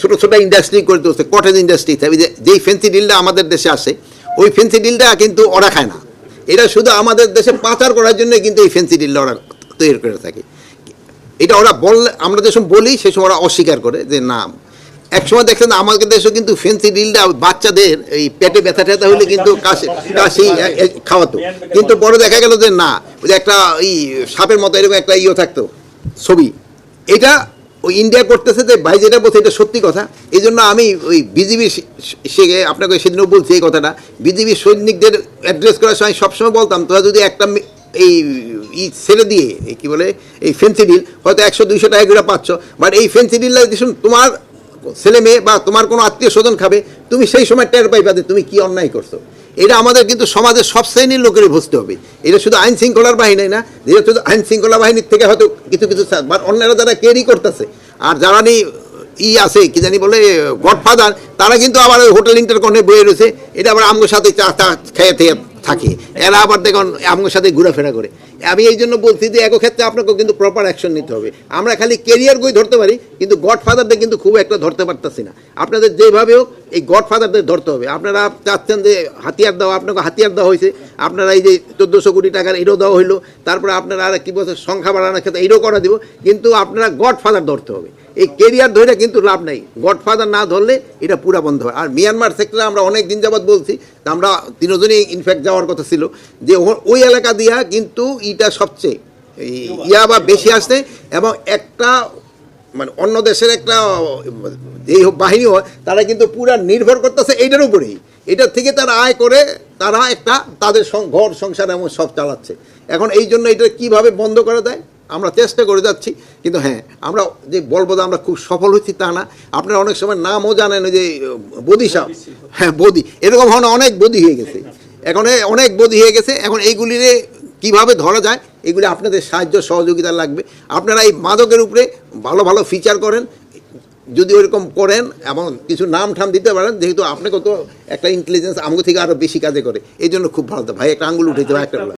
ছোট ছোট ইন্ডাস্ট্রি করে তুলছে কটেজ ইন্ডাস্ট্রি যেই ফেন্সি ডিলটা আমাদের দেশে আসে, ওই ফেন্সি ডিলটা কিন্তু ওরা খায় না। এটা শুধু আমাদের দেশে পাচার করার জন্য কিন্তু এই ফেন্সি ডিলটা ওরা তৈরি করে থাকে। এটা ওরা বললে, আমরা যে সময় বলি সে সময় ওরা অস্বীকার করে যে না। একসময় দেখছেন আমাদের দেশে কিন্তু ফেন্সি ডিলটা বাচ্চাদের এই পেটে ব্যথা ট্যাথা হলে কিন্তু কাশি কাশি খাওয়াতো। কিন্তু পরে দেখা গেল যে না, ওই একটা এই সাপের মতো এরকম একটা ইয়ে থাকতো ছবি। এটা ওই ইন্ডিয়া করতেছে যে, ভাই, যেটা বলছে এটা সত্যি কথা। এই জন্য আমি ওই বিজিবি সে আপনাকে সেদিনও বলছি এই কথাটা। বিজিবি সৈনিকদের অ্যাড্রেস করার সময় সবসময় বলতাম, তোরা যদি একটা এই, ই ছেড়ে দিয়ে, এই কী বলে, এই ফেন্সি ডিল হয়তো একশো, দুইশো টাকা করে পাচ্ছ। বাট এই ফেন্সি ডিলটা দেখুন, তোমার ছেলে মেয়ে বা তোমার কোনো আত্মীয় স্বজন খাবে তুমি সেই সময় টের পাইবা তুমি কি অন্যায় করছ। এটা আমাদের কিন্তু সমাজের সব শ্রেণির লোকেরই বুঝতে হবে। এটা শুধু আইন শৃঙ্খলার বাহিনী না যেটা শুধু আইন শৃঙ্খলা বাহিনীর থেকে হয়তো কিছু কিছু অন্যরা যারা ক্যারি করতেছে, আর যারা নেই, ই আছে, কি জানি বলে, গডফাদার, তারা কিন্তু আবার ওই হোটেল ইন্টারকনে বয়ে রয়েছে। এটা আবার আমগোর সাথে চা চা খেয়ে খেয়ে থাকে। এরা আবার দেখুন আমগোর সাথে ঘোরাফেরা করে। আমি এই জন্য বলছি যে এক ক্ষেত্রে আপনাকেও কিন্তু প্রপার অ্যাকশন নিতে হবে। আমরা খালি কেরিয়ার বই ধরতে পারি, কিন্তু গডফাদারদের কিন্তু খুব একটা ধরতে পারতেছি না। আপনাদের যেভাবে হোক, এই গডফাদারদের ধরতে হবে। আপনারা চাচ্ছেন যে হাতিয়ার দেওয়া, আপনাকে হাতিয়ার দেওয়া হয়েছে। আপনারা এই যে চোদ্দোশো কোটি টাকার এটাও দেওয়া হইল, তারপরে আপনারা আর কি বলছে, সংখ্যা বাড়ানোর ক্ষেত্রে এটাও করা দিব। কিন্তু আপনারা গডফাদার ধরতে হবে। এই কেরিয়ার ধরে কিন্তু লাভ নাই। গডফাদার না ধরলে এটা পুরা বন্ধ হয়। আর মিয়ানমার সেক্টরে আমরা অনেক দিন যাবৎ বলছি আমরা তিনজনই ইনফ্যাক্ট যাওয়ার কথা ছিল, যে ওই এলাকা দিয়া কিন্তু ইটা সবচেয়ে, এই ইয়া বা বেশি আসছে এবং একটা মানে অন্য দেশের একটা হোক বাহিনী হয়, তারা কিন্তু পুরা নির্ভর করতেছে এইটার উপরেই। এটার থেকে তারা আয় করে, তারা একটা তাদের ঘর, সংসার এমন সব চালাচ্ছে। এখন এই জন্য এটা কীভাবে বন্ধ করে দেয় আমরা চেষ্টা করে যাচ্ছি, কিন্তু হ্যাঁ আমরা যে বলব আমরা খুব সফল হচ্ছি তা না। আপনারা অনেক সময় নামও জানেন যে, বদি সাহ হ্যাঁ বদি। এরকম ধরনের অনেক বদি হয়ে গেছে। এখন অনেক বদি হয়ে গেছে। এখন এইগুলিরে কীভাবে ধরা যায় এগুলি আপনাদের সাহায্য সহযোগিতা লাগবে। আপনারা এই মাদকের উপরে ভালো ভালো ফিচার করেন যদি ওইরকম করেন এবং কিছু নাম ঠাম দিতে পারেন যেহেতু আপনাকে তো একটা ইন্টেলিজেন্স আমাকে থেকে আরও বেশি কাজে করে। এই জন্য খুব ভালো ভাই একটা আঙুল উঠেছে ভাই একটা